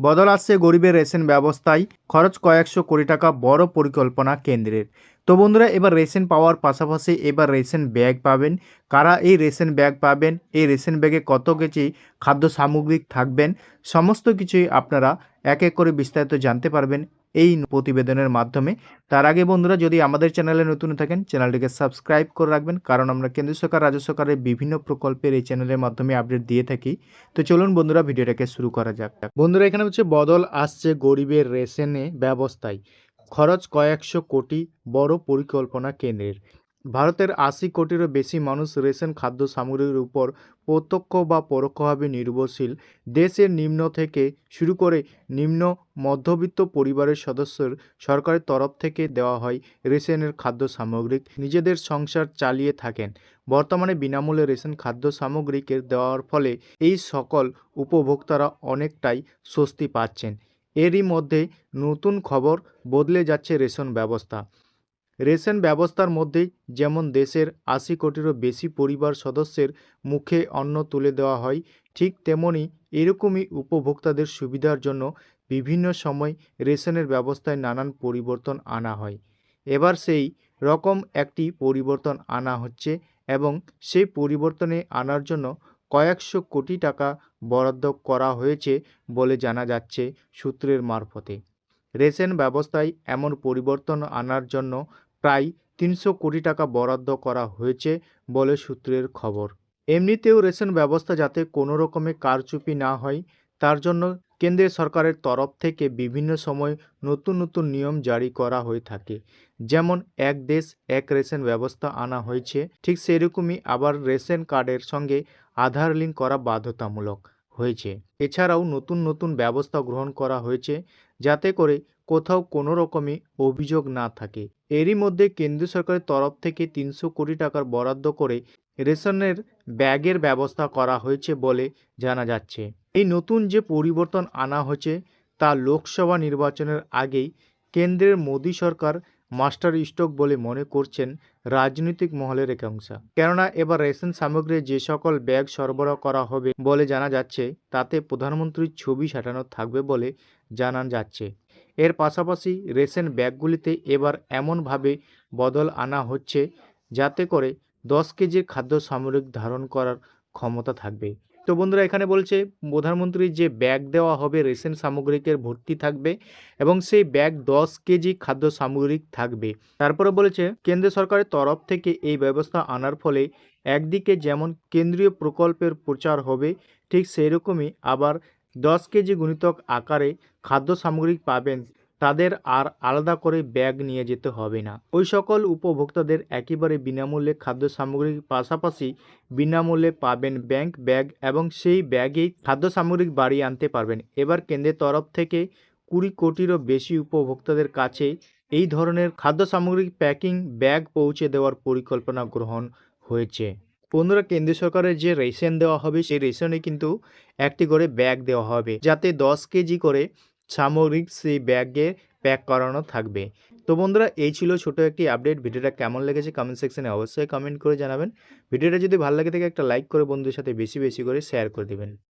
বদল আসছে গরিবের রেশন ব্যবস্থায়। খরচ কয়েকশো কোটি টাকা বড় পরিকল্পনা কেন্দ্রের। তো বন্ধুরা, এবার রেশন পাওয়ার পাশাপাশি এবার রেশন ব্যাগ পাবেন। কারা এই রেশন ব্যাগ পাবেন? এই রেশন ব্যাগে কত কেজি খাদ্য সামগ্রী থাকবেন? সমস্ত কিছুই আপনারা এক এক করে বিস্তারিত জানতে পারবেন। এই প্রতিবেদনের মাধ্যমে। তার আগে বন্ধুরা, যদি আমাদের চ্যানেলে নতুন থাকেন, চ্যানেলটিকে সাবস্ক্রাইব করে রাখবেন, কারণ আমরা কেন্দ্র সরকার, রাজ্য সরকারের বিভিন্ন প্রকল্পের এই চ্যানেলের মাধ্যমে আপডেট দিয়ে থাকি। তো চলুন বন্ধুরা, ভিডিওটাকে শুরু করা যাক। বন্ধুরা, এখানে হচ্ছে বদল আসছে গরিবের রেশনে ব্যবস্থায়। খরচ কয়েকশো কোটি বড় পরিকল্পনা কেন্দ্রের। ভারতের আশি কোটিরও বেশি মানুষ রেশন খাদ্য সামগ্রীর উপর প্রত্যক্ষ বা পরোক্ষভাবে নির্ভরশীল। দেশের নিম্ন থেকে শুরু করে নিম্ন মধ্যবিত্ত পরিবারের সদস্যের সরকারের তরফ থেকে দেওয়া হয় রেশনের খাদ্য সামগ্রী। নিজেদের সংসার চালিয়ে থাকেন। বর্তমানে বিনামূল্যে রেশন খাদ্য সামগ্রীকে দেওয়ার ফলে এই সকল উপভোক্তারা অনেকটাই স্বস্তি পাচ্ছেন। এরই মধ্যে নতুন খবর বদলে যাচ্ছে রেশন ব্যবস্থা। রেশন ব্যবস্থার মধ্যেই যেমন দেশের আশি কোটিরও বেশি পরিবার সদস্যের মুখে অন্ন তুলে দেওয়া হয়, ঠিক তেমনি এরকমই উপভোক্তাদের সুবিধার জন্য বিভিন্ন সময় রেশনের ব্যবস্থায় নানান পরিবর্তন আনা হয়। এবার সেই রকম একটি পরিবর্তন আনা হচ্ছে এবং সেই পরিবর্তনে আনার জন্য কয়েকশো কোটি টাকা বরাদ্দ করা হয়েছে বলে জানা যাচ্ছে সূত্রের মারফতে। রেশন ব্যবস্থায় এমন পরিবর্তন আনার জন্য প্রায় তিনশো কোটি টাকা বরাদ্দ করা হয়েছে বলে সূত্রের খবর। এমনিতেও রেশন ব্যবস্থা যাতে কোনো রকমে কারচুপি না হয়, তার জন্য কেন্দ্রের সরকারের তরফ থেকে বিভিন্ন সময় নতুন নতুন নিয়ম জারি করা হয়ে থাকে। যেমন, এক দেশ এক রেশন ব্যবস্থা আনা হয়েছে, ঠিক সেরকমই আবার রেশন কার্ডের সঙ্গে আধার লিঙ্ক করা বাধ্যতামূলক হয়েছে। এছাড়াও নতুন নতুন ব্যবস্থা গ্রহণ করা হয়েছে, যাতে করে কোথাও কোনো রকমই অভিযোগ না থাকে। এরই মধ্যে কেন্দ্রীয় সরকারের তরফ থেকে তিনশো কোটি টাকার বরাদ্দ করে রেশনের ব্যাগের ব্যবস্থা করা হয়েছে বলে জানা যাচ্ছে। এই নতুন যে পরিবর্তন আনা হয়েছে তা লোকসভা নির্বাচনের আগেই কেন্দ্রের মোদী সরকার মাস্টার স্ট্রোক বলে মনে করছেন রাজনৈতিক মহলের একাংশ। কেননা এবার রেশন সামগ্রীর যে সকল ব্যাগ সরবরাহ করা হবে বলে জানা যাচ্ছে, তাতে প্রধানমন্ত্রীর ছবি সাঁটানো থাকবে বলে জানা যাচ্ছে। এর পাশাপাশি রেশন ব্যাগগুলিতে এবার এমনভাবে বদল আনা হচ্ছে যাতে করে দশ কেজির খাদ্য সামগ্রিক ধারণ করার ক্ষমতা থাকবে। তো বন্ধুরা, এখানে বলছে প্রধানমন্ত্রীর যে ব্যাগ দেওয়া হবে রেশন সামগ্রিকের ভর্তি থাকবে এবং সেই ব্যাগ দশ কেজি খাদ্য সামগ্রিক থাকবে। তারপরে বলেছে কেন্দ্র সরকারের তরফ থেকে এই ব্যবস্থা আনার ফলে একদিকে যেমন কেন্দ্রীয় প্রকল্পের প্রচার হবে ঠিক সেই রকমই আবার দশ কেজি গুণিতক আকারে খাদ্য সামগ্রী পাবেন, তাদের আর আলাদা করে ব্যাগ নিয়ে যেতে হবে না। ওই সকল উপভোক্তাদের একেবারে বিনামূল্যে খাদ্য সামগ্রীর পাশাপাশি বিনামূল্যে পাবেন ব্যাংক ব্যাগ এবং সেই ব্যাগেই খাদ্য সামগ্রী বাড়িয়ে আনতে পারবেন। এবার কেন্দ্রের তরফ থেকে কুড়ি কোটিরও বেশি উপভোক্তাদের কাছে এই ধরনের খাদ্য সামগ্রী প্যাকিং ব্যাগ পৌঁছে দেওয়ার পরিকল্পনা গ্রহণ হয়েছে। বন্ধুরা কেন্দ্র সরকারের যে রেশন দেওয়া হবে, সেই রেশনে কিন্তু একটি করে ব্যাগ দেওয়া হবে। যাতে দশ কেজি করে সামগ্রিক সেই ব্যাগে প্যাক করানো থাকবে। তো বন্ধুরা, এই ছিল ছোটো একটি আপডেট। ভিডিওটা কেমন লেগেছে কমেন্ট সেকশানে অবশ্যই কমেন্ট করে জানাবেন। ভিডিওটা যদি ভালো লাগে থাকে একটা লাইক করে বন্ধুদের সাথে বেশি বেশি করে শেয়ার করে দেবেন।